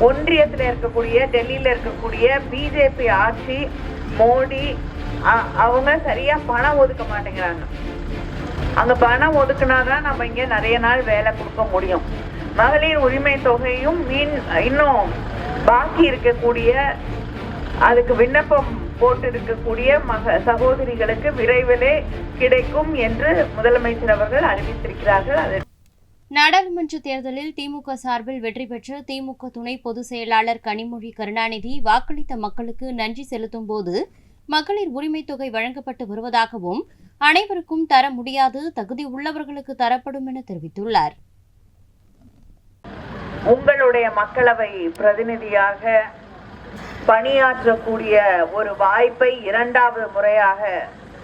ஒன்றியத்தில் இருக்கக்கூடிய டெல்லியில் இருக்கக்கூடிய பிஜேபி ஆட்சி மோடி அ- அவங்க சரியா பணம் ஒதுக்க மாட்டேங்கிறாங்க. அங்க பணம் ஒதுக்குனாதான் நம்ம இங்க நிறைய நாள் வேலை கொடுக்க முடியும். மகளிர் உரிமை தொகையும் மீன் இன்னும் பாக்கி இருக்கக்கூடிய அதுக்கு விண்ணப்பம் போட்டு இருக்கக்கூடிய மக சகோதரிகளுக்கு விரைவிலே கிடைக்கும் என்று முதலமைச்சர் அவர்கள் அறிவித்திருக்கிறார்கள். அது நாடாளுமன்ற தேர்தலில் திமுக சார்பில் வெற்றி பெற்ற திமுக துணை பொதுச் செயலாளர் கனிமொழி கருணாநிதி வாக்களித்த மக்களுக்கு நன்றி செலுத்தும் போது மகளிர் உரிமைத் தொகை வழங்கப்பட்டு வருவதாகவும் அனைவருக்கும் தர முடியாது தகுதி உள்ளவர்களுக்கு தரப்படும் என தெரிவித்துள்ளார். உங்களுடைய மக்களவை பிரதிநிதியாக பணியாற்றக்கூடிய ஒரு வாய்ப்பை இரண்டாவது முறையாக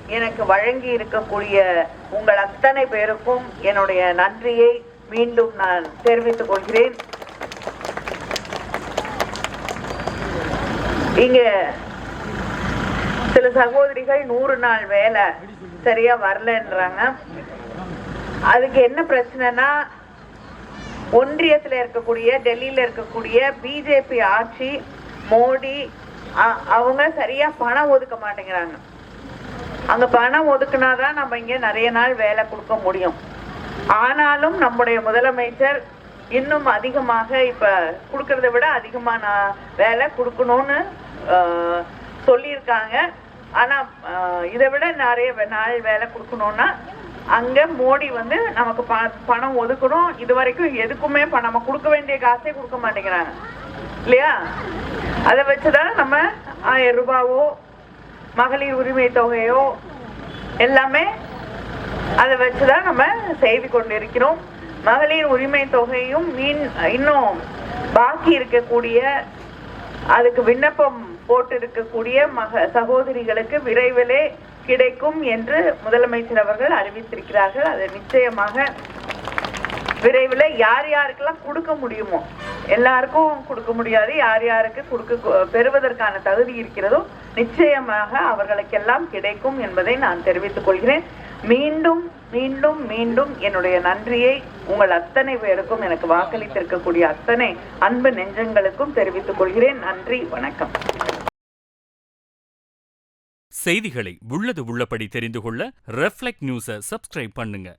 எனக்கு வழங்கி இருக்கக்கூடிய உங்கள் அத்தனை பேருக்கும் என்னுடைய நன்றியை மீண்டும் நான் தெரிவித்துக் கொள்கிறேன். இங்க சில சகோதரிகள் நூறு நாள் வேலை சரியா வரலன்றாங்க. அதுக்கு என்ன பிரச்சனைனா ஒன்றியத்துல இருக்கக்கூடிய டெல்லியில இருக்கக்கூடிய பிஜேபி ஆட்சி மோடி அவங்க சரியா பணம் ஒதுக்க மாட்டேங்கிறாங்க. அங்க பணம் ஒதுக்குனாதான் நம்ம இங்க நிறைய நாள் வேலை கொடுக்க முடியும். ஆனாலும் நம்முடைய முதலமைச்சர் இன்னும் அதிகமாக இப்ப கொடுக்கறத விட அதிகமா நான் வேலை கொடுக்கணும்னு சொல்லியிருக்காங்க. ஆனா இதை விட நிறைய நாள் வேலை கொடுக்கணும்னா அங்க மோடி வந்து நமக்கு பணம் ஒதுக்கணும். இது வரைக்கும் எதுக்குமே நம்ம கொடுக்க வேண்டிய காசே கொடுக்க மாட்டேங்கிறாங்க. இல்லையா? அதை வச்சுதான் நம்ம ஆயிரம் ரூபாவோ மகளிர் உரிமை தொகையோ எல்லாமே அதை வச்சுதான் நம்ம செய்து கொண்டிருக்கிறோம். மகளிர் உரிமை தொகையும் மீன் இன்னும் பாக்கி இருக்கக்கூடிய அதுக்கு விண்ணப்பம் போட்டு இருக்கக்கூடிய மக சகோதரிகளுக்கு விரைவிலே கிடைக்கும் என்று முதலமைச்சர் அவர்கள் அறிவித்திருக்கிறார்கள். அது நிச்சயமாக விரைவில் யார் யாருக்கெல்லாம் கொடுக்க முடியுமோ எல்லாருக்கும் கொடுக்க முடியாது. யார் யாருக்கு கொடுக்க பெறுவதற்கான தகுதி இருக்கிறதோ நிச்சயமாக அவர்களுக்கெல்லாம் கிடைக்கும் என்பதை நான் தெரிவித்துக் கொள்கிறேன். மீண்டும் மீண்டும் மீண்டும் என்னுடைய நன்றியை உங்கள் அத்தனை பேருக்கும் எனக்கு வாக்களித்திருக்கக்கூடிய அத்தனை அன்பு நெஞ்சங்களுக்கும் தெரிவித்துக் கொள்கிறேன். நன்றி வணக்கம். செய்திகளை உள்ளது உள்ளபடி தெரிந்து கொள்ள ரெஃப்ளெக்ட் நியூஸை சப்ஸ்கிரைப் பண்ணுங்க.